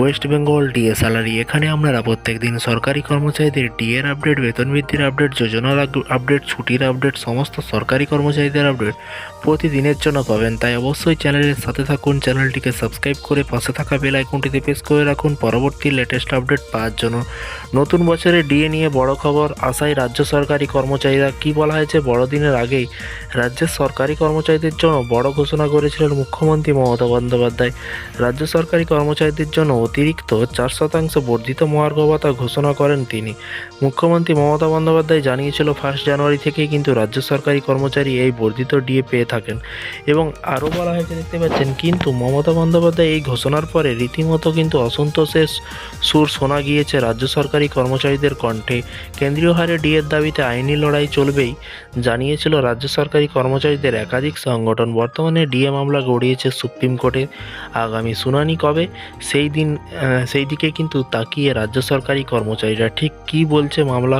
West Bengal DA salary এখানে আপনারা প্রত্যেক দিন সরকারি কর্মচারীদের ডিএর আপডেট বেতন বৃদ্ধির আপডেট যোজনার আপডেট ছুটির আপডেট সমস্ত সরকারি কর্মচারীদের আপডেট প্রতিদিনের জন্য পাবেন। তাই অবশ্যই চ্যানেলের সাথে থাকুন, চ্যানেলটিকে সাবস্ক্রাইব করে পাশে থাকা বেল আইকনটিতে প্রেস করে রাখুন। পরবর্তী লেটেস্ট আপডেট পাওয়ার জন্য। নতুন বছরে ডিএ নিয়ে বড় খবর, আশায় রাজ্য সরকারি কর্মচারীরা কি বলা হয়েছে? বড়দিনের আগেই রাজ্যের সরকারি কর্মচারীদের জন্য বড় ঘোষণা করেছিলেন মুখ্যমন্ত্রী মমতা বন্দ্যোপাধ্যায়। রাজ্য সরকারি কর্মচারীদের জন্য অতিরিক্ত চার শতাংশ বর্ধিত মহার্ঘ ভাতা ঘোষণা করেন তিনি। মুখ্যমন্ত্রী মমতা বন্দ্যোপাধ্যায় জানিয়েছিল, ফার্স্ট জানুয়ারি থেকেই কিন্তু রাজ্য সরকারি কর্মচারী এই বর্ধিত ডিএ পেয়ে থাকেন। এবং আরও বলা হয়েছে দেখতে পাচ্ছেন, কিন্তু মমতা বন্দ্যোপাধ্যায় এই ঘোষণার পরে রীতিমতো কিন্তু অসন্তোষের সুর শোনা গিয়েছে রাজ্য সরকারি কর্মচারীদের কণ্ঠে। কেন্দ্রীয় হারে ডিএর দাবিতে আইনি লড়াই চলবেই, জানিয়েছিল রাজ্য সরকারি কর্মচারীদের একাধিক সংগঠন। বর্তমানে ডিএ মামলা গড়িয়েছে সুপ্রিম কোর্টে। আগামী শুনানি কবে? সেই দিন সেই দিকে কিন্তু তাকিয়ে রাজ্য সরকারি কর্মচারীরা ঠিক কী বলছে মামলা,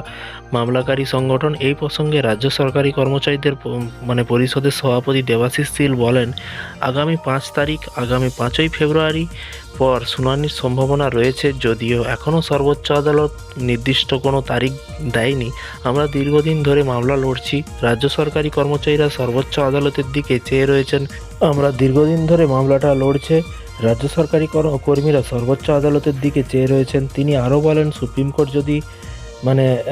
মামলাকারী সংগঠন? এই প্রসঙ্গে রাজ্য সরকারি কর্মচারীদের মানে পরিষদের সভাপতি দেবাশিস শীল বলেন, আগামী পাঁচ তারিখ, আগামী পাঁচই ফেব্রুয়ারি পর শুনানির সম্ভাবনা রয়েছে যদিও এখনও সর্বোচ্চ আদালত নির্দিষ্ট কোনো তারিখ দেয়নি। আমরা দীর্ঘদিন ধরে মামলা লড়ছি, রাজ্য সরকারি কর্মচারীরা সর্বোচ্চ আদালতের দিকে চেয়ে রয়েছেন। আমরা দীর্ঘদিন ধরে মামলাটা লড়ছে রাজ্য সরকারি কর- কর্মীরা সর্বোচ্চ আদালতের দিকে চেয়ে রয়েছেন। তিনি আরও বলেন, সুপ্রিম কোর্ট যদি মানে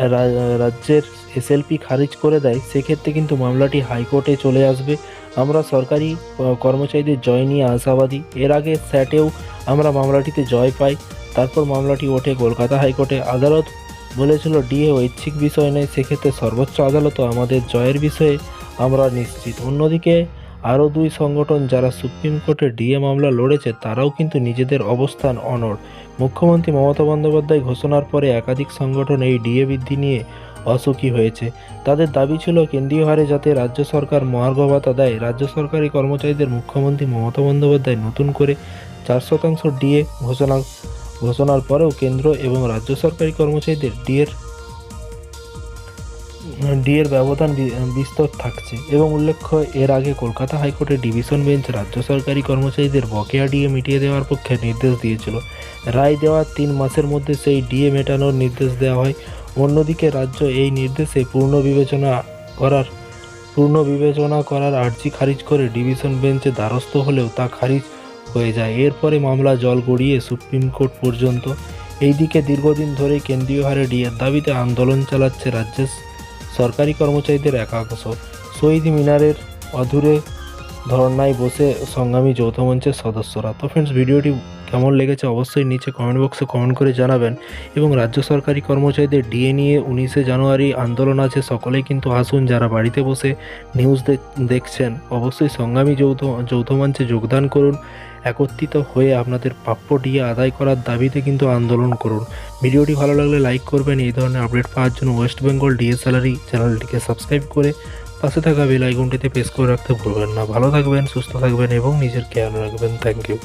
রাজ্যের এসএলপি খারিজ করে দেয়, সেক্ষেত্রে কিন্তু মামলাটি হাইকোর্টে চলে আসবে। আমরা সরকারি কর্মচারীদের জয় নিয়ে আশাবাদী। এর আগে স্যাটেও আমরা মামলাটিতে জয় পাই, তারপর মামলাটি ওঠে কলকাতা হাইকোর্টে। আদালত বলেছিল, ডিএ ঐচ্ছিক বিষয় নয়, সেক্ষেত্রে সর্বোচ্চ আদালতও আমাদের জয়ের বিষয়ে আমরা নিশ্চিত। অন্যদিকে আরও দুই সংগঠন যারা সুপ্রিম কোর্টে ডিএ মামলা লড়েছে, তারাও কিন্তু নিজেদের অবস্থান অনড়। মুখ্যমন্ত্রী মমতা বন্দ্যোপাধ্যায় ঘোষণার পরে একাধিক সংগঠন এই ডিএ বৃদ্ধি নিয়ে অসুখী হয়েছে। তাদের দাবি ছিল, কেন্দ্রীয় হারে যাতে রাজ্য সরকার মহার্ঘ ভাতা দেয়, রাজ্য সরকারি কর্মচারীদের মুখ্যমন্ত্রী মমতা বন্দ্যোপাধ্যায় নতুন করে চার শতাংশ ডিএ ঘোষণা, ঘোষণার পরেও কেন্দ্র এবং রাজ্য সরকারি কর্মচারীদের ডিএর ডিএর ব্যবধান বিস্তর থাকছে এবং উল্লেখ্য, এর আগে কলকাতা হাইকোর্টের ডিভিশন বেঞ্চ রাজ্য সরকারি কর্মচারীদের বকেয়া ডিএ মিটিয়ে দেওয়ার পক্ষে নির্দেশ দিয়েছিল। রায় দেওয়ার তিন মাসের মধ্যে সেই ডিএ মেটানোর নির্দেশ দেওয়া হয়। অন্যদিকে রাজ্য এই নির্দেশে পূর্ণ বিবেচনা করার, পূর্ণ বিবেচনা করার আর্জি খারিজ করে ডিভিশন বেঞ্চে দ্বারস্থ হলেও তা খারিজ হয়ে যায়। এরপরে মামলা জল গড়িয়ে সুপ্রিম কোর্ট পর্যন্ত। এইদিকে দীর্ঘদিন ধরে কেন্দ্রীয় হারে ডিএর দাবিতে আন্দোলন চালাচ্ছে রাজ্যের সরকারি কর্মচারীদের একাংশ শহীদ মিনারের অধুরে ধর্নায় বসে সংগ্রামী যৌথ মঞ্চের সদস্যরা। তো ফ্রেন্ডস ভিডিওটি কেমন লেগেছে অবশ্যই নিচে কমেন্ট বক্সে কমেন্ট করে জানাবেন। এবং রাজ্য সরকারি কর্মচারীদের ডিএ নিয়ে উনিশে জানুয়ারি আন্দোলন আছে, সকলেই কিন্তু আসুন যারা বাড়িতে বসে নিউজ দেখ- দেখছেন। অবশ্যই সংগ্রামী যৌথ যৌথ মঞ্চে যোগদান করুন। একত্রিত হয়ে আপনাদের প্রাপ্য ডিএ আদায় করার দাবিতে কিন্তু আন্দোলন করুন। ভিডিওটি ভালো লাগলে লাইক করবেন। এই ধরনের আপডেট পাওয়ার জন্য ওয়েস্ট বেঙ্গল ডিএ স্যালারি চ্যানেলটিকে সাবস্ক্রাইব করে পাশে থাকা বেল প্রেস করে রাখতে ভুলবেন না। ভালো থাকবেন, সুস্থ থাকবেন এবং নিজের খেয়াল রাখবেন। Thank you